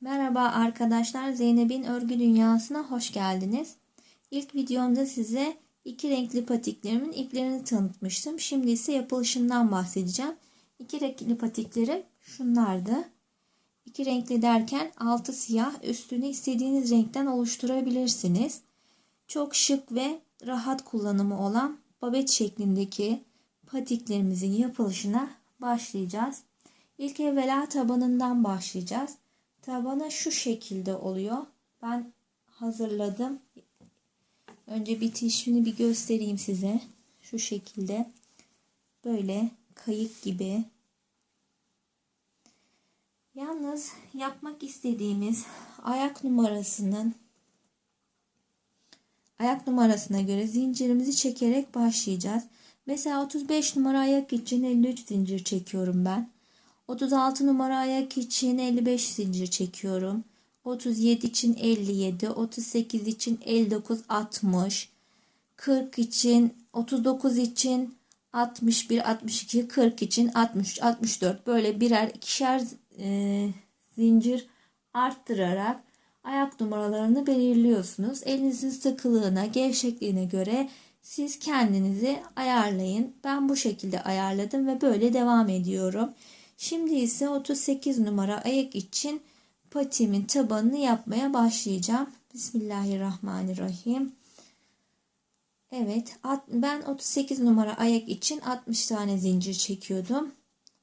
Merhaba arkadaşlar, Zeynep'in örgü dünyasına hoş geldiniz. İlk videomda size iki renkli patiklerimin iplerini tanıtmıştım. Şimdi ise yapılışından bahsedeceğim. İki renkli patiklerim şunlardı. İki renkli derken altı siyah, üstünü istediğiniz renkten oluşturabilirsiniz. Çok şık ve rahat kullanımı olan babet şeklindeki patiklerimizin yapılışına başlayacağız. İlk evvela tabanından başlayacağız. Tabana şu şekilde oluyor. Ben hazırladım. Önce bitişini bir göstereyim size. Şu şekilde. Böyle kayık gibi. Yalnız yapmak istediğimiz ayak numarasının ayak numarasına göre zincirimizi çekerek başlayacağız. Mesela 35 numara ayak için 53 zincir çekiyorum ben. 36 numara ayak için 55 zincir çekiyorum. 37 için 57, 38 için 59, 60, 40 için 39 için 61, 62, 40 için 63, 64 böyle birer ikişer e, zincir arttırarak ayak numaralarını belirliyorsunuz. Elinizin sıkılığına, gevşekliğine göre siz kendinizi ayarlayın. Ben bu şekilde ayarladım ve böyle devam ediyorum. Şimdi ise 38 numara ayak için patimin tabanını yapmaya başlayacağım. Bismillahirrahmanirrahim. Evet ben 38 numara ayak için 60 tane zincir çekiyordum.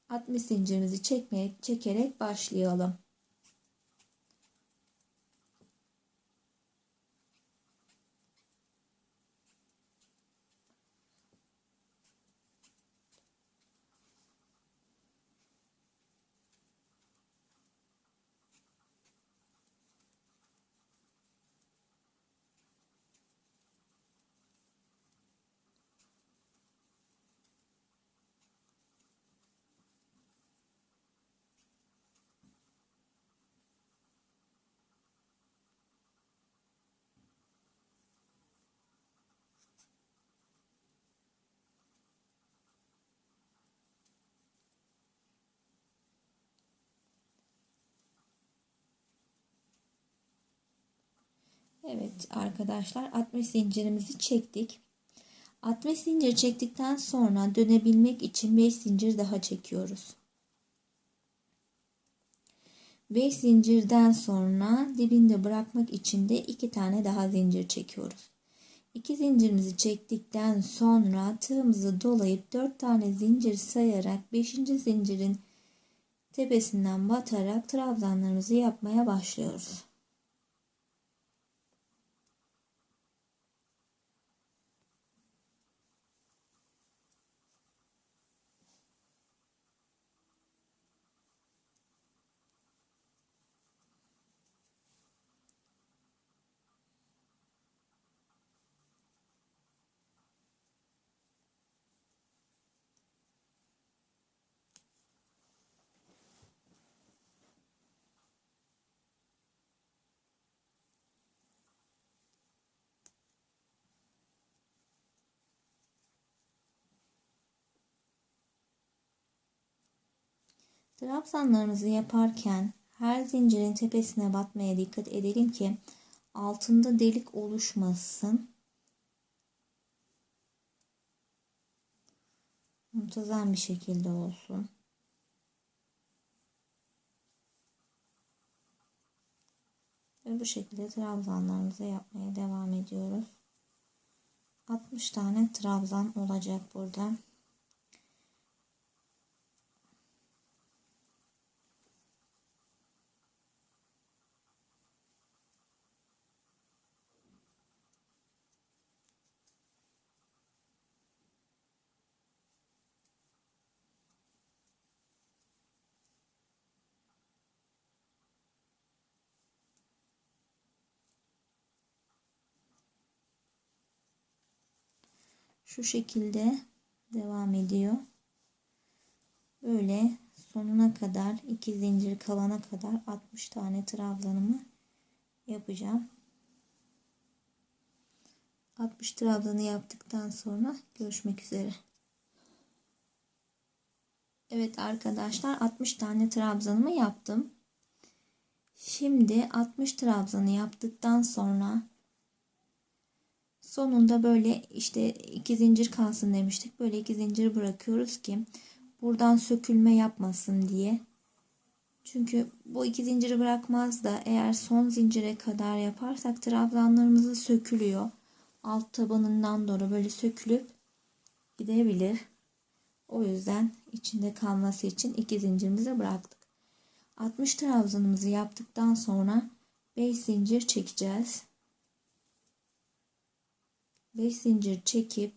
60 zincirimizi çekmeye, çekerek başlayalım. Evet arkadaşlar 60 zincirimizi çektik. 60 zincir çektikten sonra dönebilmek için 5 zincir daha çekiyoruz. 5 zincirden sonra dibinde bırakmak için de 2 tane daha zincir çekiyoruz. 2 zincirimizi çektikten sonra tığımızı dolayıp 4 tane zincir sayarak 5. zincirin tepesinden batarak trabzanlarımızı yapmaya başlıyoruz. Trabzanlarımızı yaparken her zincirin tepesine batmaya dikkat edelim ki altında delik oluşmasın. Muntazam bir şekilde olsun. Ve bu şekilde trabzanlarımızı yapmaya devam ediyoruz. 60 tane trabzan olacak burada. Şu şekilde devam ediyor. Böyle sonuna kadar iki zincir kalana kadar 60 tane trabzanımı yapacağım. 60 trabzanı yaptıktan sonra görüşmek üzere. Evet arkadaşlar 60 tane trabzanımı yaptım. Şimdi 60 trabzanı yaptıktan sonra sonunda böyle işte iki zincir kalsın demiştik. Böyle iki zincir bırakıyoruz ki buradan sökülme yapmasın diye. Çünkü bu iki zinciri bırakmaz da eğer son zincire kadar yaparsak trabzanlarımızı sökülüyor. Alt tabanından doğru böyle sökülüp gidebilir. O yüzden içinde kalması için iki zincirimizi bıraktık. 60 trabzanımızı yaptıktan sonra 5 zincir çekeceğiz. 5 zincir çekip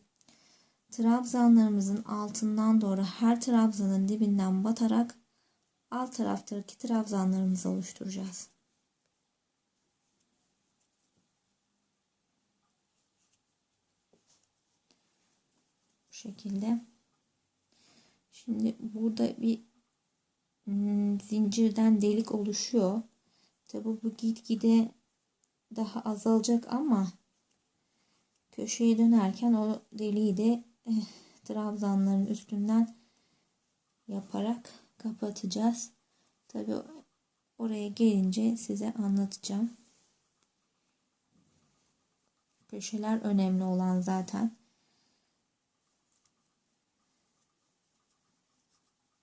trabzanlarımızın altından doğru her trabzanın dibinden batarak alt taraftaki trabzanlarımızı oluşturacağız. Bu şekilde. Şimdi burada bir hmm, zincirden delik oluşuyor. Tabi bu gitgide daha azalacak ama köşeye dönerken o deliği de eh, trabzanların üstünden yaparak kapatacağız. Tabi oraya gelince size anlatacağım. Köşeler önemli olan zaten.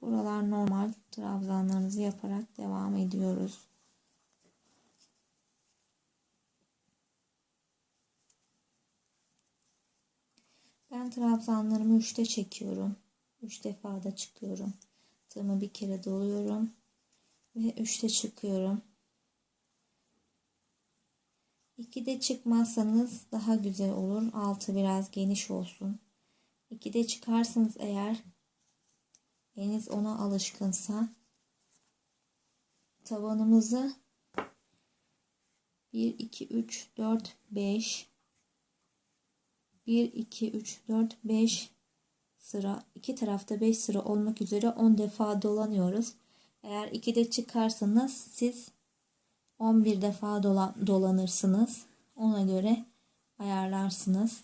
Buralar normal trabzanlarınızı yaparak devam ediyoruz. Ben trabzanlarımı 3'te çekiyorum. 3 defa da çıkıyorum. Tığımı bir kere doluyorum ve 3'te çıkıyorum. 2'de çıkmazsanız daha güzel olur. Altı biraz geniş olsun. 2'de çıkarsınız eğer eliniz ona alışkınsa tabanımızı 1 2 3 4 5 1 2 3 4 5 sıra iki tarafta 5 sıra olmak üzere 10 defa dolanıyoruz. Eğer 2'de çıkarsanız siz 11 defa dolan, dolanırsınız. Ona göre ayarlarsınız.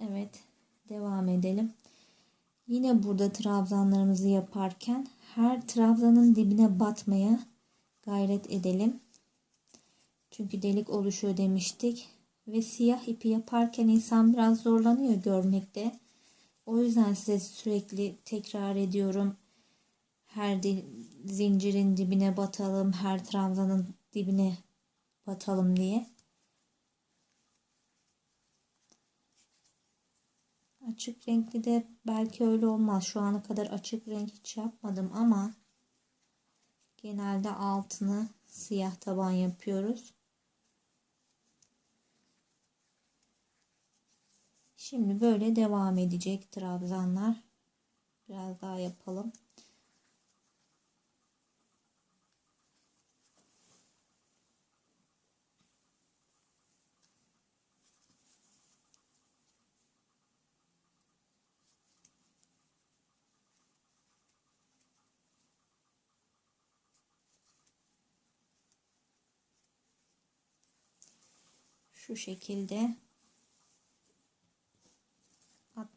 Evet, devam edelim. Yine burada trabzanlarımızı yaparken her trabzanın dibine batmaya gayret edelim. Çünkü delik oluşuyor demiştik. Ve siyah ipi yaparken insan biraz zorlanıyor görmekte. O yüzden size sürekli tekrar ediyorum. Her zincirin dibine batalım, her trabzanın dibine batalım diye. Açık renkli de belki öyle olmaz. Şu ana kadar açık renk hiç yapmadım ama genelde altını siyah taban yapıyoruz. Şimdi böyle devam edecek trabzanlar. Biraz daha yapalım. şu şekilde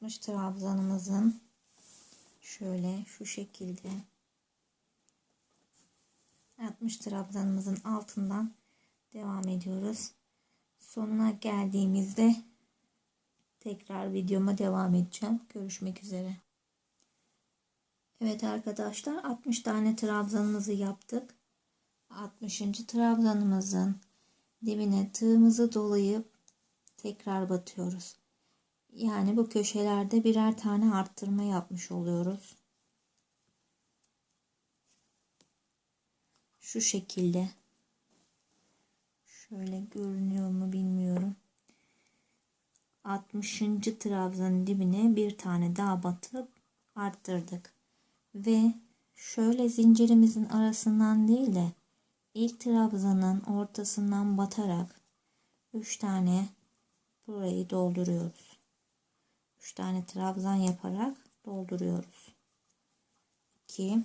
60 trabzanımızın şöyle şu şekilde 60 trabzanımızın altından devam ediyoruz. Sonuna geldiğimizde tekrar videoma devam edeceğim. Görüşmek üzere. Evet arkadaşlar 60 tane trabzanımızı yaptık. 60. trabzanımızın dibine tığımızı dolayıp tekrar batıyoruz. Yani bu köşelerde birer tane arttırma yapmış oluyoruz. Şu şekilde. Şöyle görünüyor mu bilmiyorum. 60. trabzanın dibine bir tane daha batıp arttırdık. Ve şöyle zincirimizin arasından değil de ilk trabzanın ortasından batarak 3 tane burayı dolduruyoruz. 3 tane trabzan yaparak dolduruyoruz. 2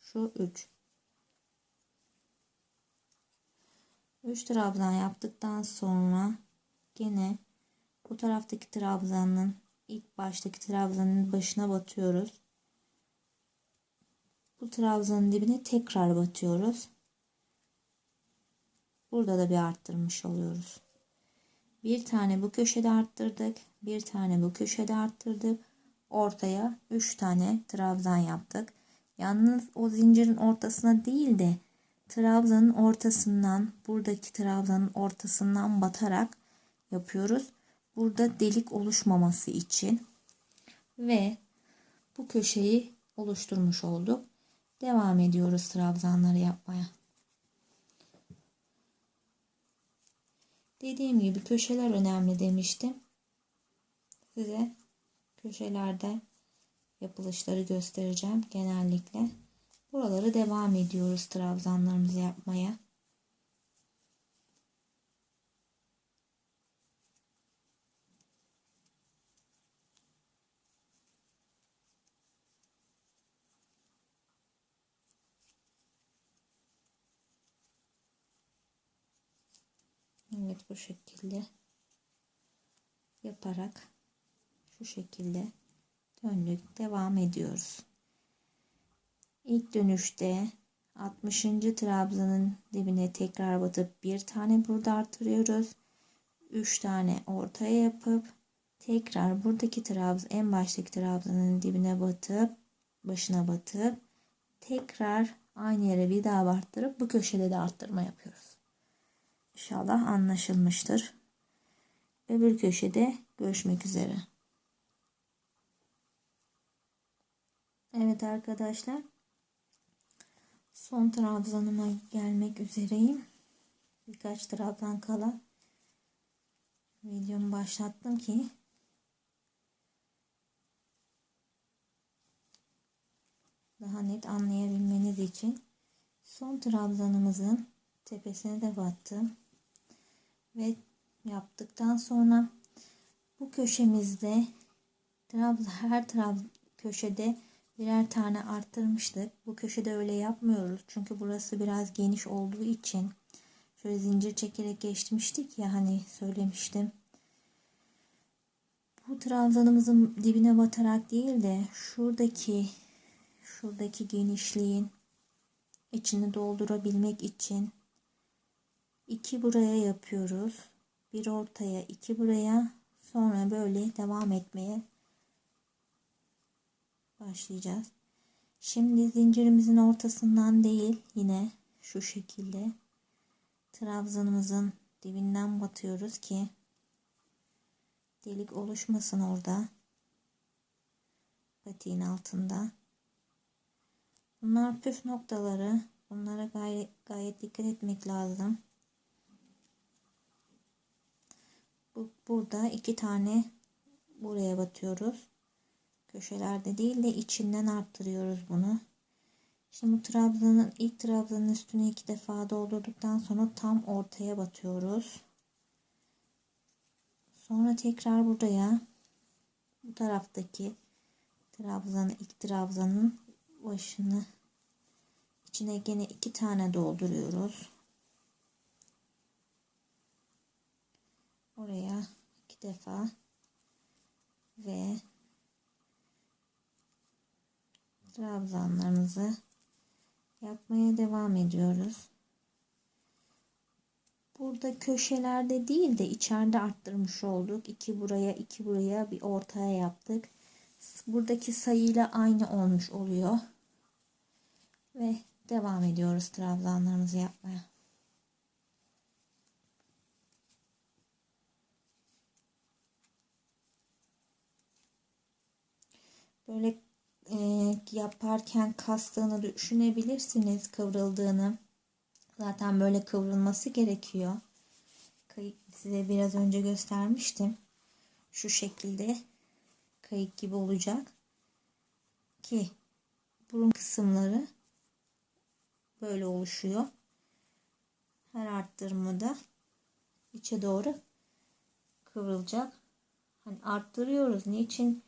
şu 3 3 trabzan yaptıktan sonra gene bu taraftaki trabzanın ilk baştaki trabzanın başına batıyoruz. Bu trabzanın dibine tekrar batıyoruz. Burada da bir arttırmış oluyoruz. Bir tane bu köşede arttırdık. Bir tane bu köşede arttırdık. Ortaya 3 tane trabzan yaptık. Yalnız o zincirin ortasına değil de trabzanın ortasından buradaki trabzanın ortasından batarak yapıyoruz. Burada delik oluşmaması için ve bu köşeyi oluşturmuş olduk. Devam ediyoruz trabzanları yapmaya. Dediğim gibi köşeler önemli demiştim. Size köşelerde yapılışları göstereceğim genellikle. Buraları devam ediyoruz trabzanlarımızı yapmaya. Evet bu şekilde yaparak şu şekilde döndük devam ediyoruz. İlk dönüşte 60. trabzanın dibine tekrar batıp bir tane burada artırıyoruz. 3 tane ortaya yapıp tekrar buradaki trabzan en baştaki trabzanın dibine batıp başına batıp tekrar aynı yere bir daha arttırıp bu köşede de arttırma yapıyoruz. İnşallah anlaşılmıştır. Öbür köşede görüşmek üzere. Evet arkadaşlar. Son trabzanıma gelmek üzereyim. Birkaç trabzan kala videomu başlattım ki daha net anlayabilmeniz için son trabzanımızın tepesine de battım ve yaptıktan sonra bu köşemizde her trab köşede birer tane arttırmıştık. Bu köşede öyle yapmıyoruz. Çünkü burası biraz geniş olduğu için şöyle zincir çekerek geçmiştik ya hani söylemiştim. Bu trabzanımızın dibine batarak değil de şuradaki şuradaki genişliğin içini doldurabilmek için iki buraya yapıyoruz. Bir ortaya, iki buraya. Sonra böyle devam etmeye başlayacağız. Şimdi zincirimizin ortasından değil yine şu şekilde trabzanımızın dibinden batıyoruz ki delik oluşmasın orada patiğin altında. Bunlar püf noktaları. Bunlara gayet, gayet dikkat etmek lazım. Bu, burada iki tane buraya batıyoruz. Köşelerde değil de içinden arttırıyoruz bunu. Şimdi bu trabzanın ilk trabzanın üstüne iki defa doldurduktan sonra tam ortaya batıyoruz. Sonra tekrar buraya bu taraftaki trabzanın ilk trabzanın başını içine gene iki tane dolduruyoruz. Oraya iki defa ve trabzanlarımızı yapmaya devam ediyoruz. Burada köşelerde değil de içeride arttırmış olduk. İki buraya, iki buraya bir ortaya yaptık. Buradaki sayıyla aynı olmuş oluyor. Ve devam ediyoruz trabzanlarımızı yapmaya. Böyle e, yaparken kastığını düşünebilirsiniz kıvrıldığını. Zaten böyle kıvrılması gerekiyor. Kayık size biraz önce göstermiştim. Şu şekilde kayık gibi olacak. Ki burun kısımları böyle oluşuyor. Her arttırmada içe doğru kıvrılacak. Hani arttırıyoruz. Niçin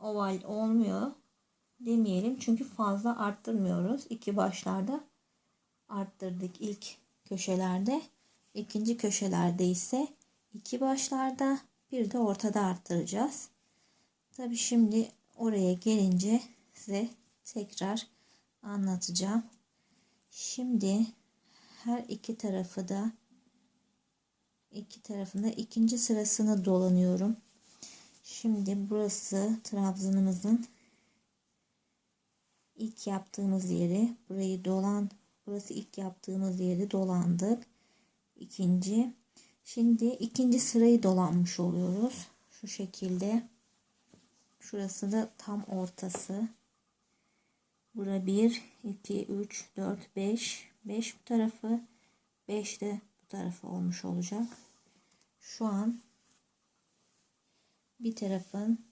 oval olmuyor? demeyelim. Çünkü fazla arttırmıyoruz. İki başlarda arttırdık ilk köşelerde. ikinci köşelerde ise iki başlarda bir de ortada arttıracağız. Tabi şimdi oraya gelince size tekrar anlatacağım. Şimdi her iki tarafı da iki tarafında ikinci sırasını dolanıyorum. Şimdi burası trabzanımızın ilk yaptığımız yeri. Burayı dolan burası ilk yaptığımız yeri dolandık. İkinci. Şimdi ikinci sırayı dolanmış oluyoruz. Şu şekilde. Şurası da tam ortası. Bura 1, 2, 3, 4, 5. 5 bu tarafı. 5 de bu tarafı olmuş olacak. Şu an bir tarafın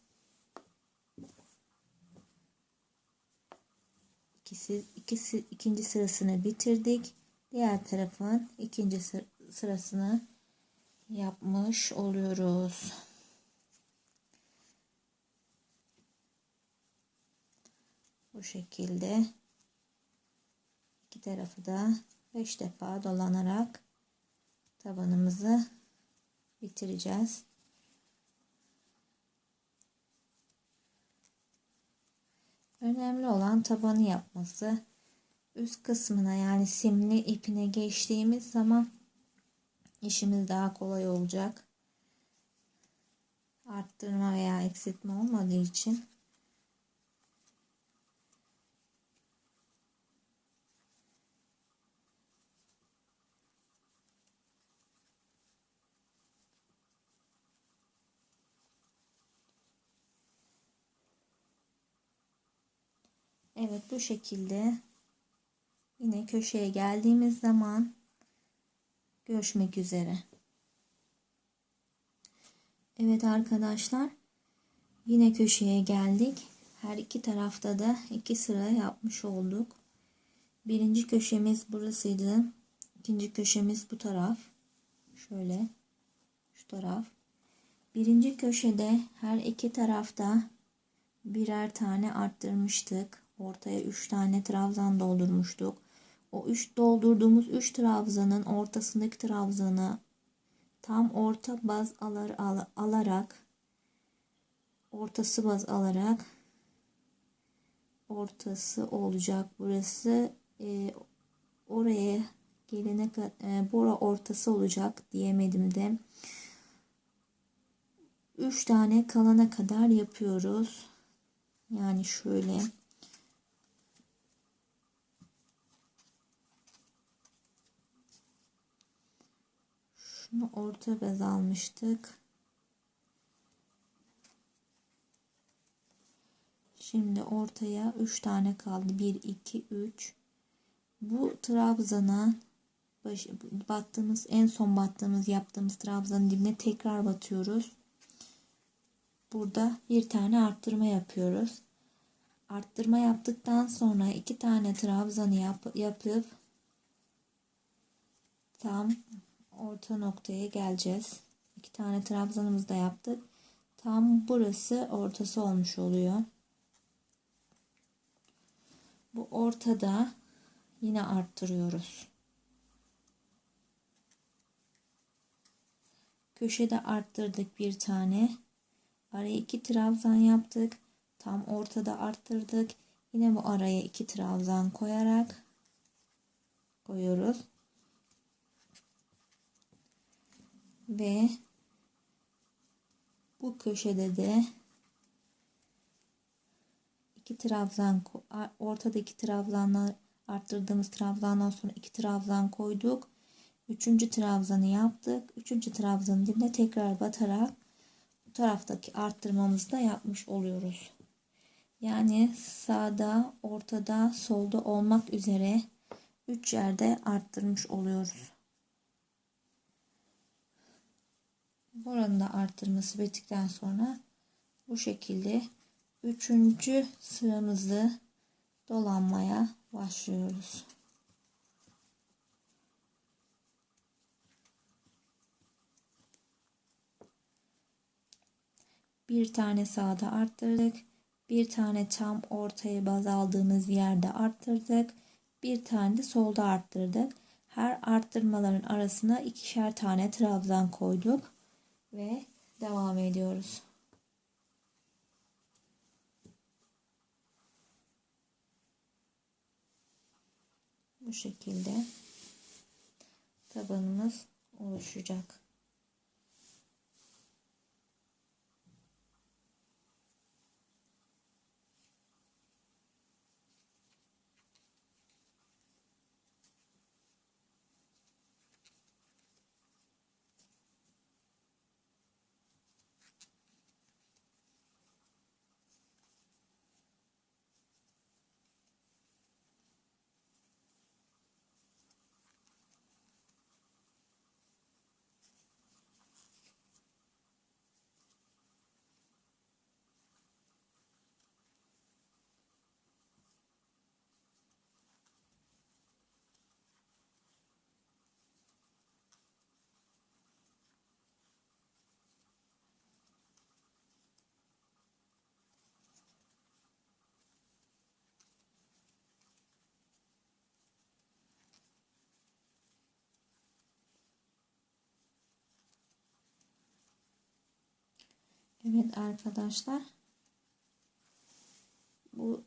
ikisi, ikisi ikinci sırasını bitirdik. Diğer tarafın ikinci sırasını yapmış oluyoruz. Bu şekilde iki tarafı da 5 defa dolanarak tabanımızı bitireceğiz. Önemli olan tabanı yapması. Üst kısmına yani simli ipine geçtiğimiz zaman işimiz daha kolay olacak. Arttırma veya eksiltme olmadığı için Evet bu şekilde yine köşeye geldiğimiz zaman görüşmek üzere. Evet arkadaşlar yine köşeye geldik. Her iki tarafta da iki sıra yapmış olduk. Birinci köşemiz burasıydı. İkinci köşemiz bu taraf. Şöyle şu taraf. Birinci köşede her iki tarafta birer tane arttırmıştık. Ortaya 3 tane trabzan doldurmuştuk. O 3 doldurduğumuz 3 trabzanın ortasındaki trabzanı tam orta baz alar, al, alarak ortası baz alarak ortası olacak. Burası e, oraya gelene kadar e, bora ortası olacak diyemedim de. 3 tane kalana kadar yapıyoruz. Yani şöyle Şunu orta bez almıştık. Şimdi ortaya 3 tane kaldı. 1, 2, 3. Bu trabzana battığımız en son battığımız yaptığımız trabzanın dibine tekrar batıyoruz. Burada bir tane arttırma yapıyoruz. Arttırma yaptıktan sonra iki tane trabzanı yap, yapıp tam orta noktaya geleceğiz. İki tane trabzanımızı da yaptık. Tam burası ortası olmuş oluyor. Bu ortada yine arttırıyoruz. Köşede arttırdık bir tane. Araya iki trabzan yaptık. Tam ortada arttırdık. Yine bu araya iki trabzan koyarak koyuyoruz. Ve bu köşede de iki trabzan ortadaki trabzanlar arttırdığımız trabzandan sonra iki trabzan koyduk. Üçüncü trabzanı yaptık. Üçüncü trabzanın dibine tekrar batarak bu taraftaki arttırmamızı da yapmış oluyoruz. Yani sağda, ortada, solda olmak üzere 3 yerde arttırmış oluyoruz. Buranın da arttırması bittikten sonra bu şekilde üçüncü sıramızı dolanmaya başlıyoruz. Bir tane sağda arttırdık. Bir tane tam ortaya baz aldığımız yerde arttırdık. Bir tane de solda arttırdık. Her arttırmaların arasına ikişer tane trabzan koyduk ve devam ediyoruz. Bu şekilde tabanımız oluşacak. Evet arkadaşlar. Bu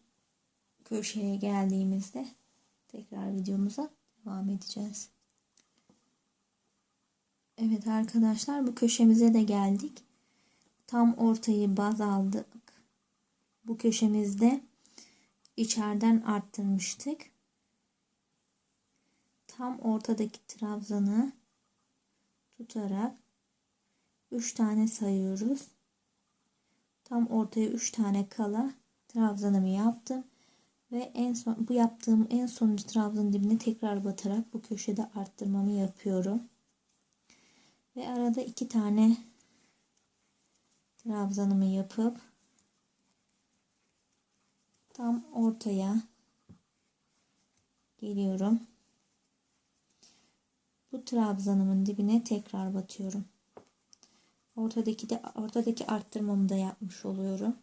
köşeye geldiğimizde tekrar videomuza devam edeceğiz. Evet arkadaşlar bu köşemize de geldik. Tam ortayı baz aldık. Bu köşemizde içeriden arttırmıştık. Tam ortadaki trabzanı tutarak 3 tane sayıyoruz. Tam ortaya 3 tane kala trabzanımı yaptım. Ve en son bu yaptığım en sonuncu trabzanın dibine tekrar batarak bu köşede arttırmamı yapıyorum. Ve arada iki tane trabzanımı yapıp tam ortaya geliyorum. Bu trabzanımın dibine tekrar batıyorum. Ortadaki de ortadaki arttırmamı da yapmış oluyorum.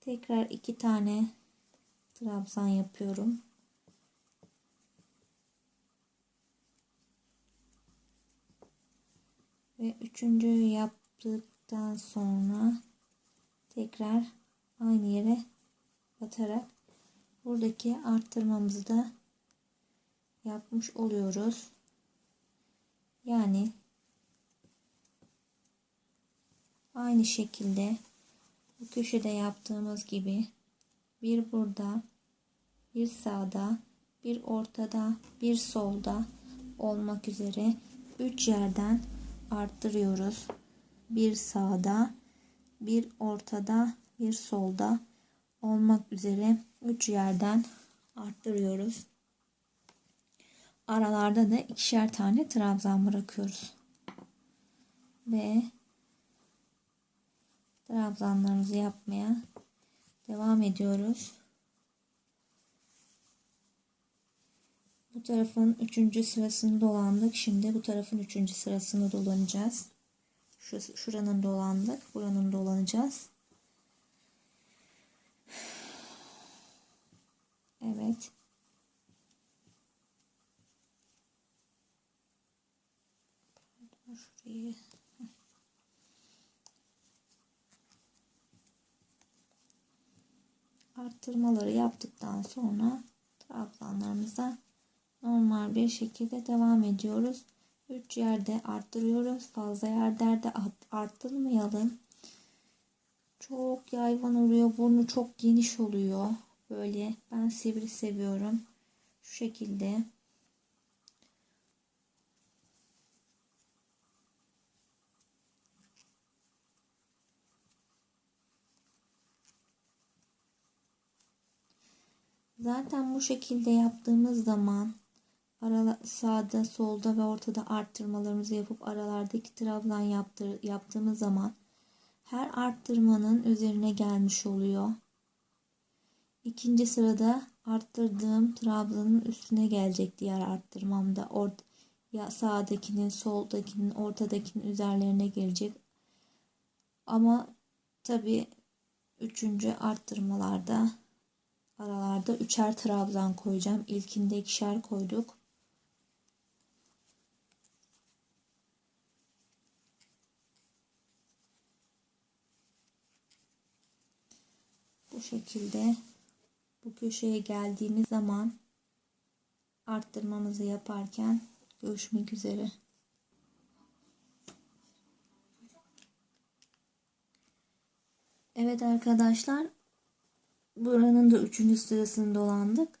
Tekrar iki tane trabzan yapıyorum. Ve üçüncüyü yaptıktan sonra tekrar aynı yere batarak buradaki arttırmamızı da yapmış oluyoruz. Yani Aynı şekilde bu köşede yaptığımız gibi bir burada, bir sağda, bir ortada, bir solda olmak üzere 3 yerden arttırıyoruz. Bir sağda, bir ortada, bir solda olmak üzere 3 yerden arttırıyoruz. Aralarda da ikişer tane trabzan bırakıyoruz. Ve trabzanlarımızı yapmaya devam ediyoruz. Bu tarafın üçüncü sırasını dolandık. Şimdi bu tarafın üçüncü sırasını dolanacağız. Şurası, şuranın dolandık. Buranın dolanacağız. Evet. Şurayı arttırmaları yaptıktan sonra trabzanlarımıza normal bir şekilde devam ediyoruz. 3 yerde arttırıyoruz. Fazla yerlerde arttırmayalım. Çok yayvan oluyor. Burnu çok geniş oluyor. Böyle ben sivri seviyorum. Şu şekilde Zaten bu şekilde yaptığımız zaman ara, sağda, solda ve ortada arttırmalarımızı yapıp aralardaki trabzan yaptır, yaptığımız zaman her arttırmanın üzerine gelmiş oluyor. İkinci sırada arttırdığım trabzanın üstüne gelecek diğer arttırmamda. Or ya sağdakinin, soldakinin, ortadakinin üzerlerine gelecek. Ama tabi üçüncü arttırmalarda Aralarda üçer trabzan koyacağım. İlkinde ikişer koyduk. Bu şekilde bu köşeye geldiğimiz zaman arttırmamızı yaparken görüşmek üzere. Evet arkadaşlar buranın da üçüncü sırasını dolandık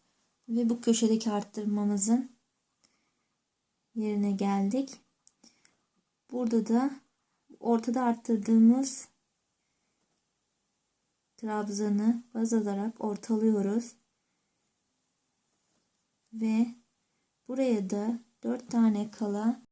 ve bu köşedeki arttırmamızın yerine geldik. Burada da ortada arttırdığımız trabzanı baz alarak ortalıyoruz. Ve buraya da 4 tane kala